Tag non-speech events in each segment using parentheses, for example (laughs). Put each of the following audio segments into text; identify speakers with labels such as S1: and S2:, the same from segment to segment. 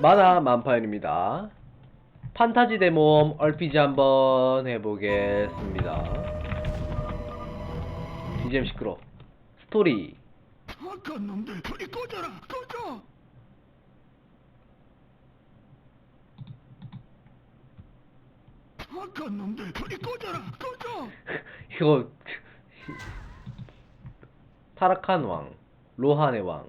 S1: 만화 만파연입니다. 판타지 대모험 RPG 한번 해보겠습니다. BGM 시끄러. 스토리.
S2: 아까 놈들 불이 꺼져라 꺼져 놈들 불이 꺼져라 꺼져 (laughs)
S1: 이거 타락한 왕, 로한의 왕.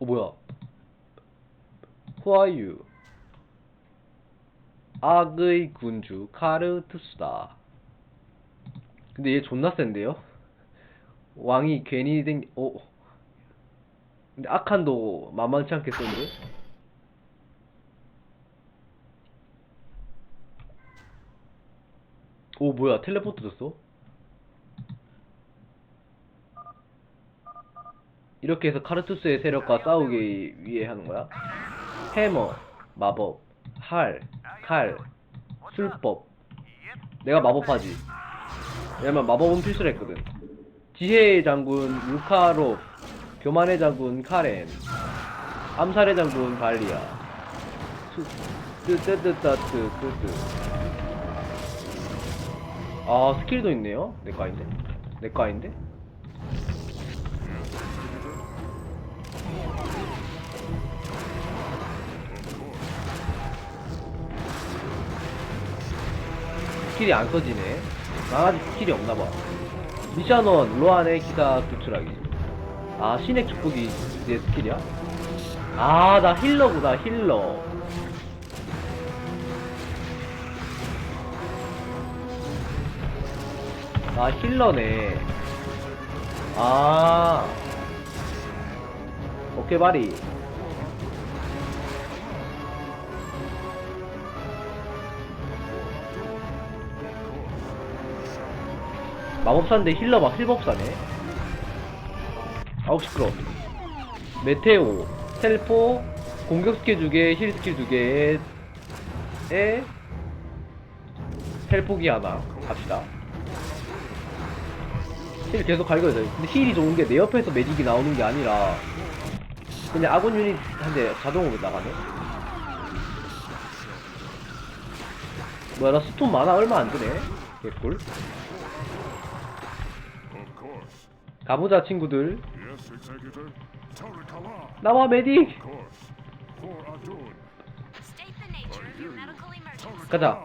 S1: 어 뭐야? Who are you? 악의 군주 카르투스다. 근데 얘 존나 센데요? 왕이 괜히 생, 어. 근데 아칸도 만만치 않게 센데? 오 뭐야 텔레포트 됐어? 이렇게 해서 카르투스의 세력과 싸우기 위해 하는 거야? 해머, 마법, 활, 칼, 술법. 내가 마법하지. 왜냐면 마법은 필수로 했거든. 지혜의 장군 루카롭 교만의 장군 카렌 암살의 장군 발리아. 뜨뜨뜨뜨뜨 뜨뜨 아 스킬도 있네요? 내거 아닌데? 내거 아닌데 스킬이 안 써지네. 나아직 스킬이 없나봐. 미션원 로안의 기사 구출하기. 아 신의 축복이 내 스킬이야? 아 나 힐러구나 힐러. 아 힐러네. 아. 오케이 바리 마법사인데 힐러 막 힐법사네. 아우 시끄러 메테오 텔포 공격 스킬 2개 힐 스킬 2개에? 에 텔포기 하나. 갑시다. 힐 계속 갈겨야 돼 근데 힐이 좋은 게 내 옆에서 매직이 나오는 게 아니라 그냥 아군 유닛 한대 자동으로 나가네. 뭐야 나 스톤 만화 얼마 안 드네. 개꿀 가보자 친구들 나와 메딕. 가자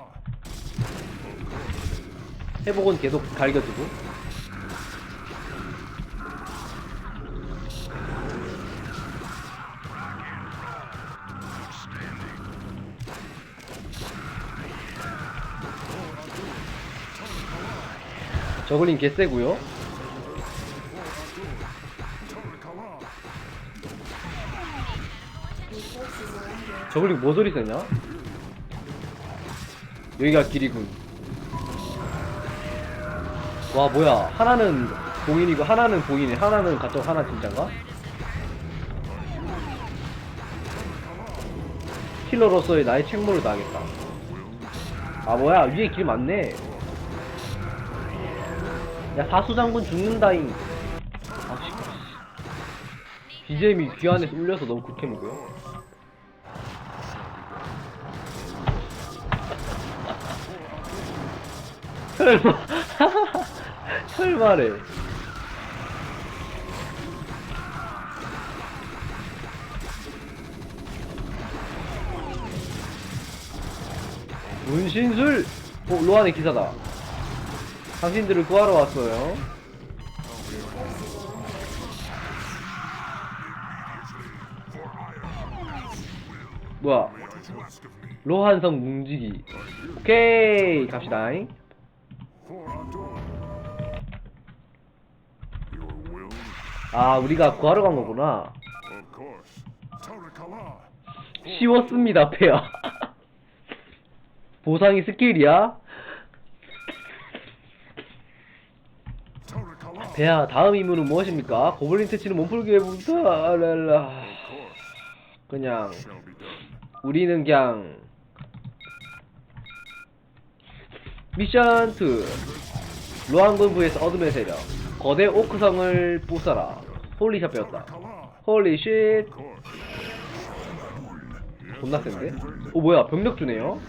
S1: 회복은 계속 갈겨주고 저글링 개쎄고요 저글링 뭐 소리 세냐? 여기가 길이군. 와 뭐야. 하나는 봉인이고 하나는 봉인이. 하나는 가짜 하나 진짠가? 킬러로서의 나의 책무를 다하겠다. 아 뭐야. 위에 길 많네. 야 사수장군 죽는다잉. 아씨. BGM이 귀 안에서 울려서 너무 극해 먹어요 설마. (laughs) 설마래. 문신술? 어 로안의 기사다. 당신들을 구하러 왔어요. 뭐야? 로한성 뭉지기. 오케이 갑시다잉 아 우리가 구하러 간 거구나. 쉬웠습니다 페어. (laughs) 보상이 스킬이야? 배야 다음 임무는 무엇입니까? 고블린 퇴치는 몸풀기에부터. 알랄라.
S2: Of course
S1: 그냥 우리는 그냥 미션 2 로한군부에서 어둠의 세력 거대 오크성을 부숴라 홀리샷 배웠다.
S2: Kala.
S1: 홀리 쉣.
S2: Of course. Yes,
S1: 존나 센데? 오 뭐야 병력 주네요?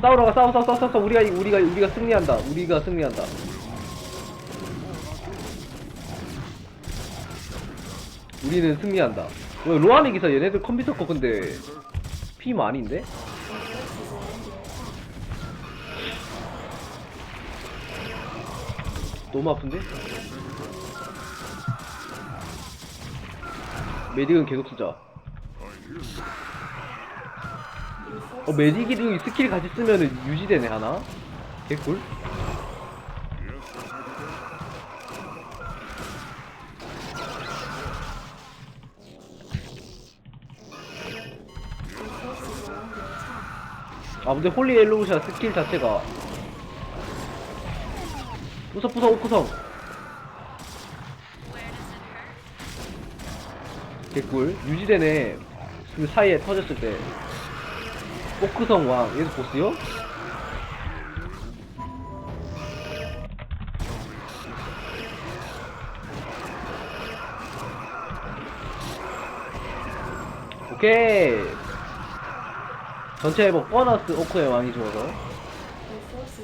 S1: 싸우러 가 싸워 싸워 싸워 싸워. 우리가 이- 우리가 우리가 승리한다. 우리가 승리한다. 우리는 승리한다. 왜 로아미 기사 얘네들 컴퓨터 거 근데 피 아닌데? 너무 아픈데? 메딕은 계속 쓰자 어 메딕이 스킬 같이 쓰면은 유지되네 하나? 개꿀? 아 근데 홀리 엘로우샷 스킬 자체가
S3: does it hurt?
S1: 개꿀 유지되네 그 사이에 터졌을 때 오크성 왕 얘도 보스요? 오케이 전체 회복 보너스 오크의 왕이 주어서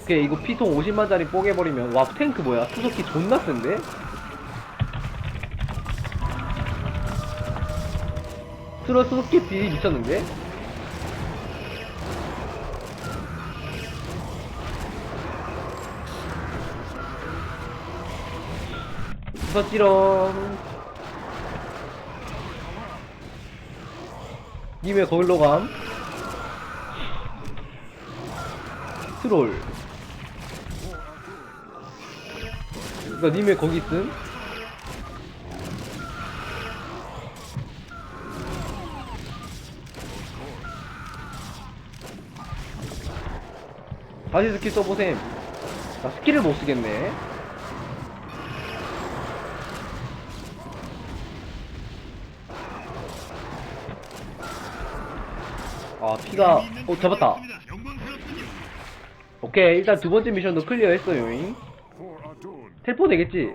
S1: 오케이 이거 피통 50만짜리 뽀개버리면 와 탱크 뭐야 수석기 존나 센데? 트러 수석기 딜이 미쳤는데? 부서지렁. 님의 거울로 감. 트롤. 그니까 님의 거기 있음 다시 스킬 써보셈. 나 스킬을 못 쓰겠네 아 피가 어 잡았다 오케이 일단 두 번째 미션도 클리어 했어요. 텔포 되겠지?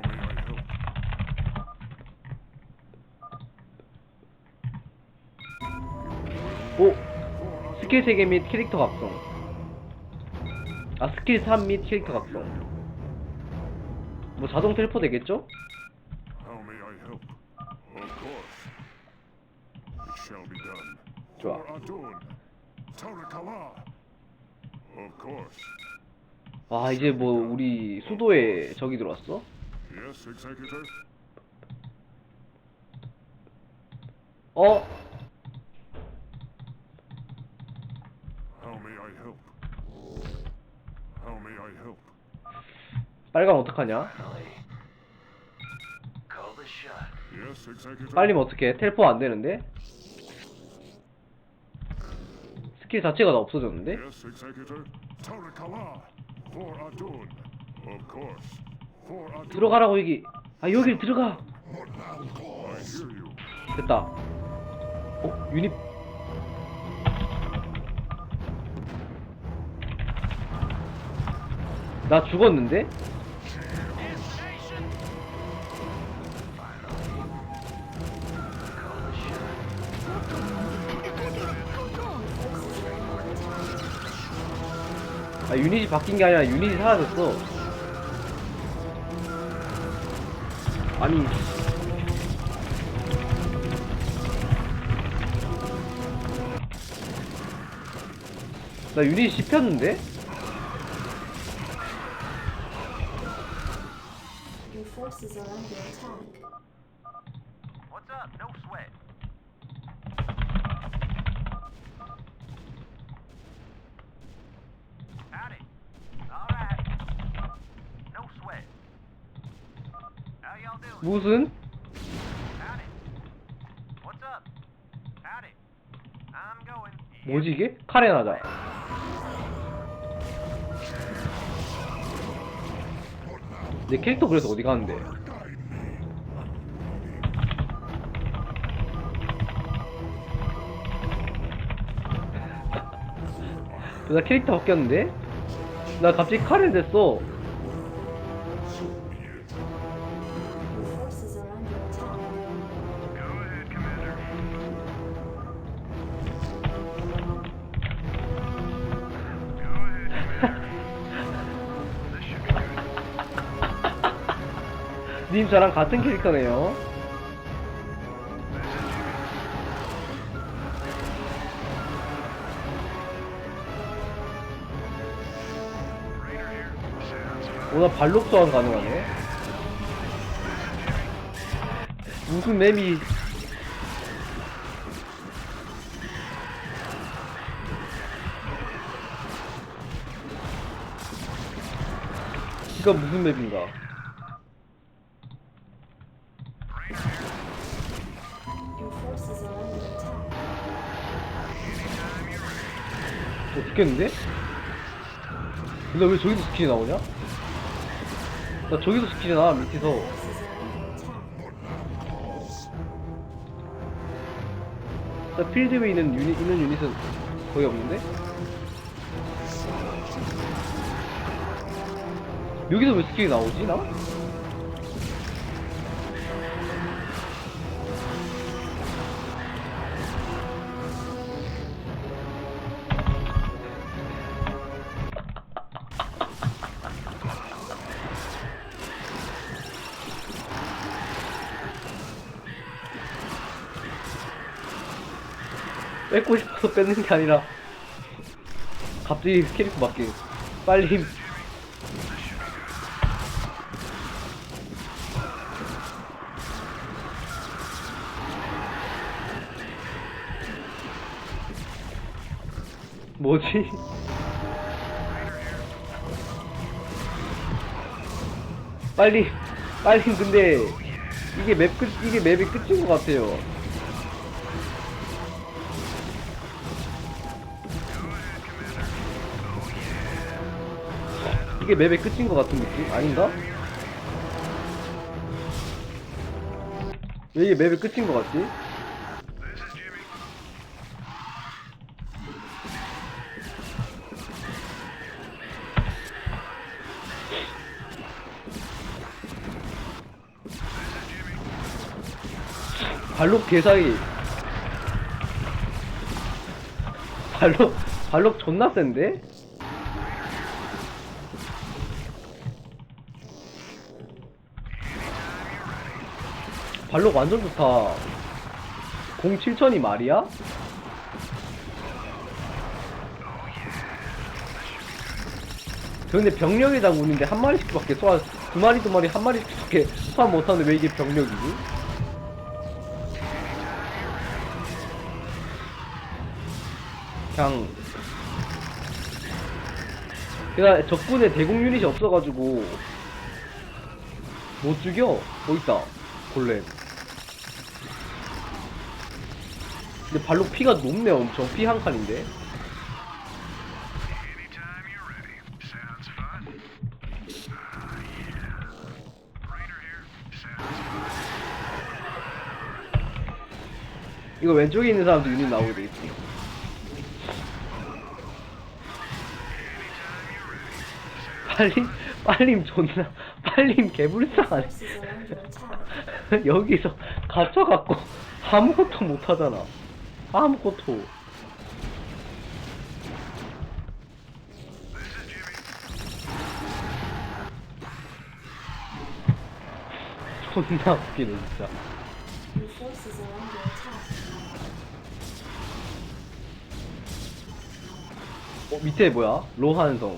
S1: 오! 스킬 3개 및 캐릭터 각성 아 스킬 3 및 캐릭터 각성 뭐 자동 텔포 되겠죠? 좋아. 아 이제 뭐 우리 수도에 적이 들어왔어? 어?
S2: How may I help? How may I help?
S1: 빨강 어떡하냐? 빨리면 어떡해? 텔포 안 되는데? 스킬 자체가 다 없어졌는데?
S2: Yes, Executor. Tarakala. For Adun. Of course. For Adun.
S1: 들어가라고 여기 아 여길 들어가
S2: I hear you.
S1: 됐다 어? 유닛 나 죽었는데? 아 유닛이 바뀐 게 아니라 유닛이 사라졌어 아니 나 유닛 씹혔는데? 뭐지 이게? 카레나다. 내 캐릭터 그래서 어디 가는데? (laughs) 나 캐릭터 바뀌었는데? 나 갑자기 카레 됐어. 님 저랑 같은 캐릭터네요. 오늘 발록 소환 가능하네. 무슨 맵이 이거 무슨 맵인가? 죽겠는데? 근데 왜 저기서 스킬이 나오냐? 나 저기서 스킬이 나와 밑에서. 나 필드에 있는 유닛 있는 유닛은 거의 없는데? 여기서 왜 스킬이 나오지 나? 뺏고 싶어서 뺏는 게 아니라 갑자기 캐릭터 바뀌 빨리 힘 뭐지? 빨리 빨리 근데 이게 맵 끝 이게 맵이 끝인 것 같아요. 이게 맵의 끝인 것 같은 느낌? 아닌가? 왜 이게 맵의 끝인 것 같지? 발록 개사기 발록 발록 존나 센데? 발록 완전 좋다 07천이 말이야? 저 근데 병력의 장군인데 한 마리씩밖에 소환 두 마리 두 마리 한 마리씩밖에 소환 못하는데 왜 이게 병력이지? 그냥 그냥 적군의 대공 유닛이 없어가지고 못 죽여 뭐 있다 골렘 근데 발로 피가 높네 엄청 피 한 칸인데.
S4: Ah.
S1: 이거 왼쪽에 있는 사람도 유닛 나오게 되겠지 빨리 빨림 존나 빨림 개불쌍하네. 여기서 갇혀갖고 아무것도 못하잖아 아무것도 존나 웃기네 진짜. 어 밑에 뭐야? 로한성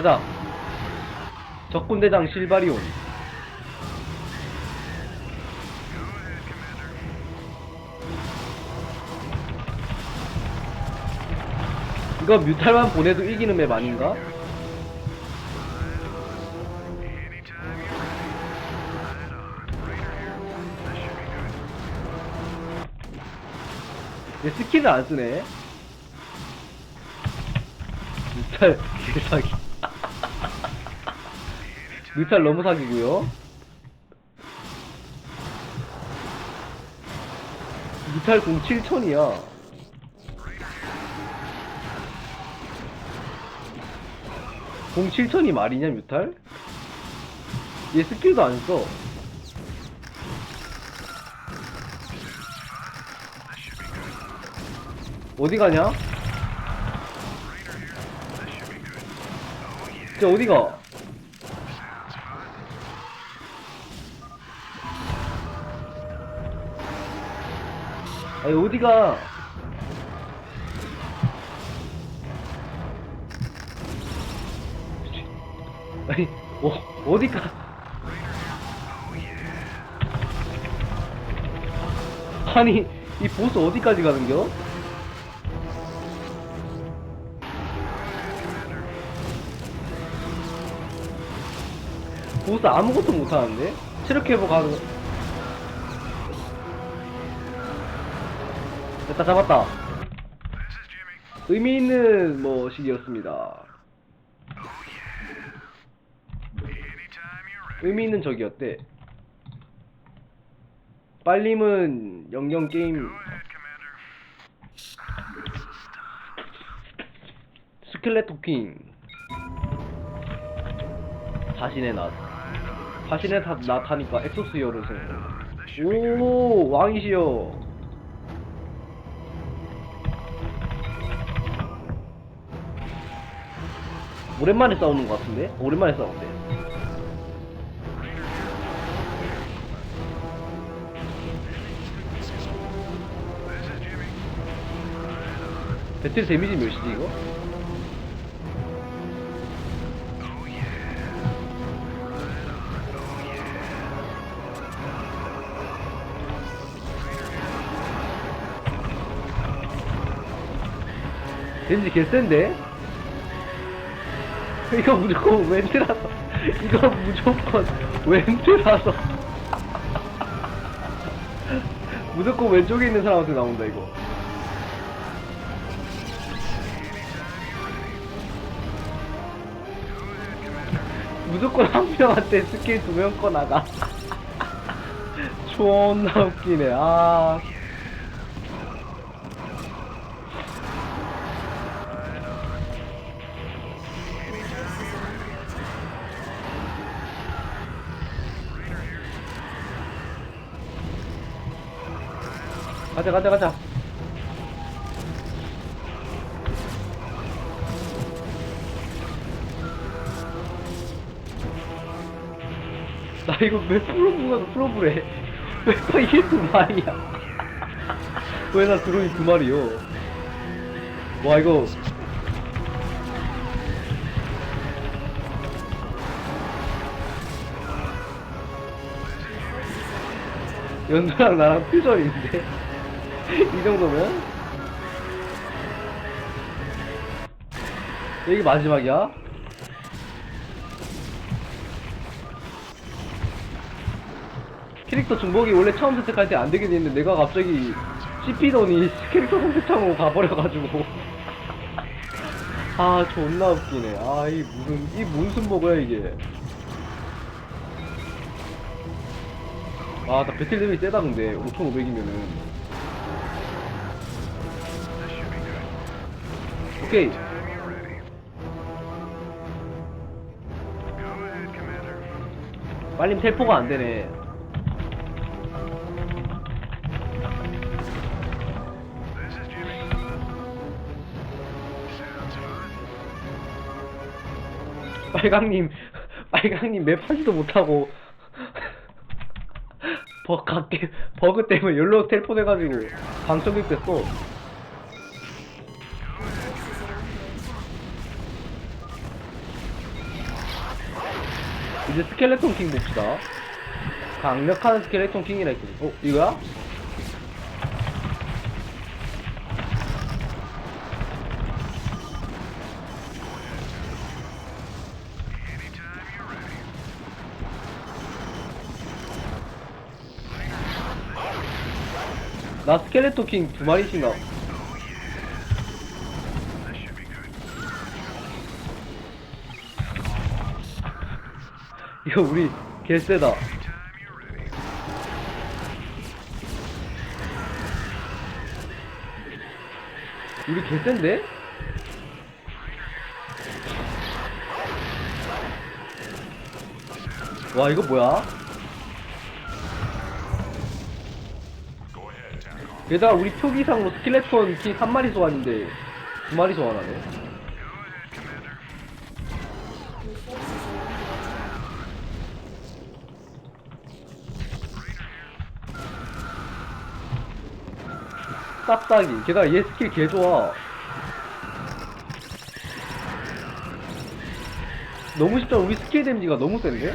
S1: 가자 적군대장 실바리온. 이거 뮤탈만 보내도 이기는 맵 아닌가? 얘 스킬을 안 쓰네 뮤탈 개사기 뮤탈 너무 사기고요 뮤탈 공 7천이야 공 7천이 말이냐 뮤탈? 얘 스킬도 안 써. 어디 가냐? 진짜 어디 가? 아니 어디 가? 아니 어 어디 가? 아니 이 보스 어디까지 가는겨? 보스 아무것도 못하는데? 체력 회복 하는 잡았다
S4: Jimmy.
S1: 의미 있는 뭐
S4: ready.
S1: 의미 있는 적이었대 빨림은 영영 게임
S4: Commander.
S1: 스켈레토킹 자신의 낫 자신의 다, 낫하니까 엑소스 생각 오 왕이시여 오랜만에 싸우는 것 같은데? 오랜만에 싸운대. 배틀 데미지 몇이지 이거?
S4: Yeah.
S1: 데미지 개센데? 이거 무조건 웬트라서. 이거 무조건 웬트라서. 무조건 왼쪽에 있는 사람한테 나온다 이거. 무조건 한 명한테 스킬 두 명 꺼 나가. (laughs) 존나 웃기네. 아 가자 가자 가자. 나 이거 왜 프로브가 프로브래? (laughs) 왜 이게 두 마리야? (laughs) 왜 나 드론이 두 마리요? 와 이거. 연두랑 나랑 퓨전인데 (laughs) 이 정도면? 여기 마지막이야? 캐릭터 중복이 원래 처음 선택할 때 안 되게 돼 있는데 내가 갑자기 씹히더니 (laughs) 캐릭터 선택창으로 가버려가지고. (laughs) 아 존나 웃기네. 아 이 무슨 이 무슨 먹어야 이게. 아나 배틀 데미지 세다 근데. 5500이면은 오케이. 빨리 텔포가 안 되네. 빨강님 빨강님 맵 하지도 못하고 버그 때문에 연락 텔포 돼가지고 방청객 됐어 이제 스켈레톤 킹 봅시다 강력한 스켈레톤 킹이라 했거든 어? 이거야? 나 스켈레톤 킹두 마리씩 나 이거 우리 개쎄다. 우리 개쎄인데? 와 이거 뭐야? 게다가 우리 표기상으로 스켈레톤 키 3마리 소환인데 2마리 소환하네 싹싹이 게다가 얘 스킬 개 좋아 너무 쉽다 우리 스킬 데미지가 너무 센데? (laughs)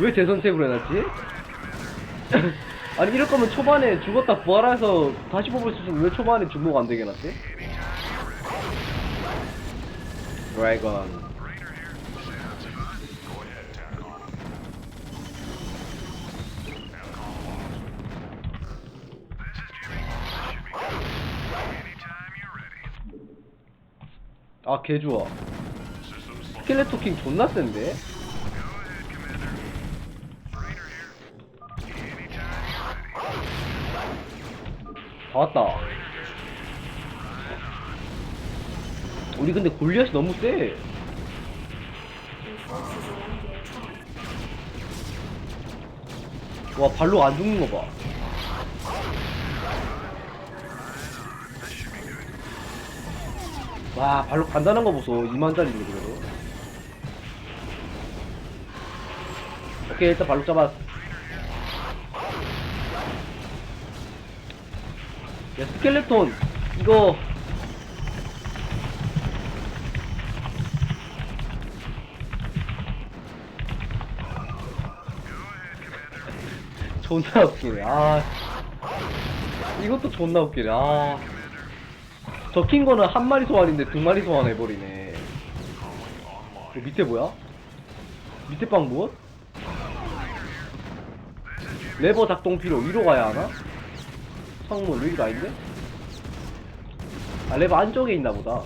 S1: 왜 재선택으로 해놨지? (laughs) 아니 이럴 거면 초반에 죽었다 부활해서 다시 뽑을 수 있으면 왜 초반에 중복 안 되게 해놨지?
S4: Ready.
S1: 아개 좋아
S2: Systems functional.
S1: 스켈레토 킹 존나 센데? 다 왔다 우리 근데 골리앗이 너무 세. 와 발로 안 죽는 거 봐. 와 발로 간단한 거 보소. 2만짜리인데 그래도. 오케이 일단 발로 잡았 야 스켈레톤 이거 존나 웃기네 아 이것도 존나 웃기네 아 적힌 거는 한 마리 소환인데 두 마리 소환 해버리네 그 밑에 뭐야? 밑에 빵 무엇? 레버 작동 필요 위로 가야 하나? 성문 여기가 아닌데? 아 레버 안쪽에 있나 보다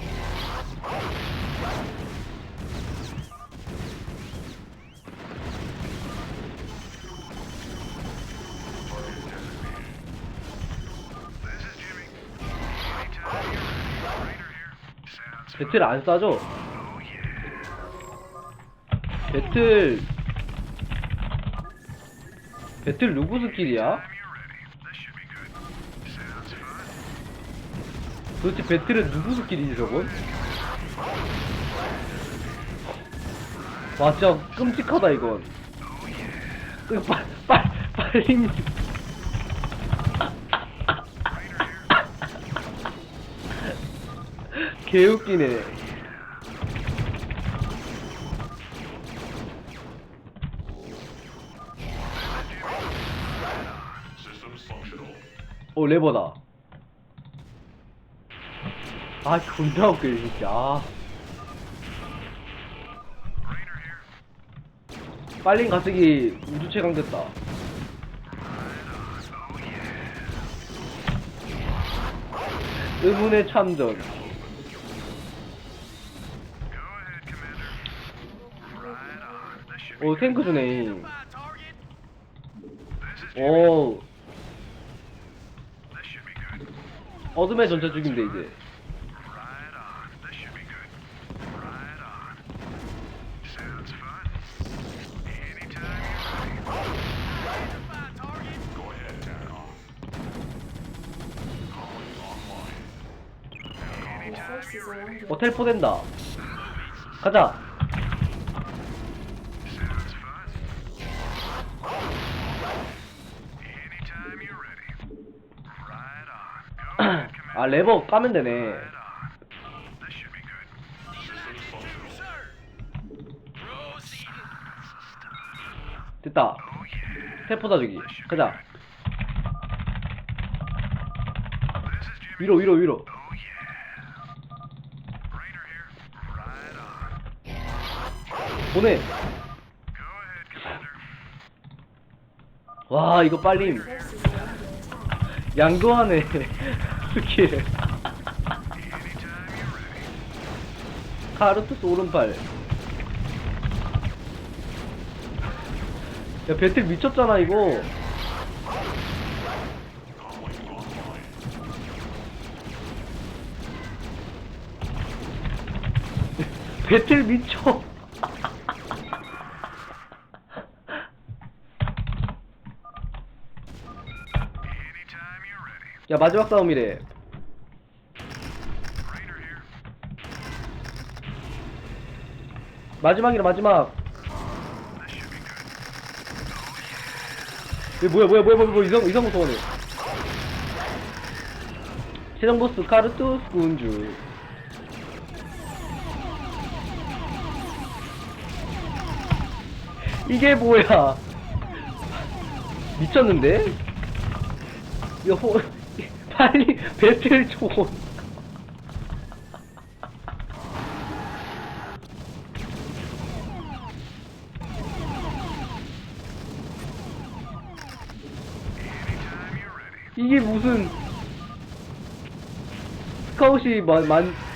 S1: 배틀 안 싸죠?
S4: Oh.
S1: 배틀 배틀 누구 스킬이야? 도대체 배틀은 누구 스킬이지 저건? 와 진짜 끔찍하다 이건 이거 빨, 빨, 빨리 개웃기네. 오 레버다 아 존나 웃겨 진짜 아. 빨린 가스기 우주 최강 됐다 의문의 참전 오 탱크 주네. 오. 어둠의 전차 죽인데 이제 어 텔포 된다 가자 아 레버 까면 되네. 됐다
S4: Oh.
S1: 텔포다 저기 가자. 위로 위로 위로
S4: Oh.
S1: 보내. 와 이거 빨리. 양도하네 스킬 카르투스 오른팔. 야 배틀 미쳤잖아 이거. (laughs) 배틀 미쳐 야 마지막 싸움이래. 마지막이라 마지막. 얘 뭐야 뭐야 뭐야 뭐야 뭐야 이성 이성우 소원해 최종 보스 카르투스 군주 이게 뭐야 (laughs) 미쳤는데 이거 호 빨리 배틀
S4: ready.
S1: 이게 무슨 스카웃이 만, 만...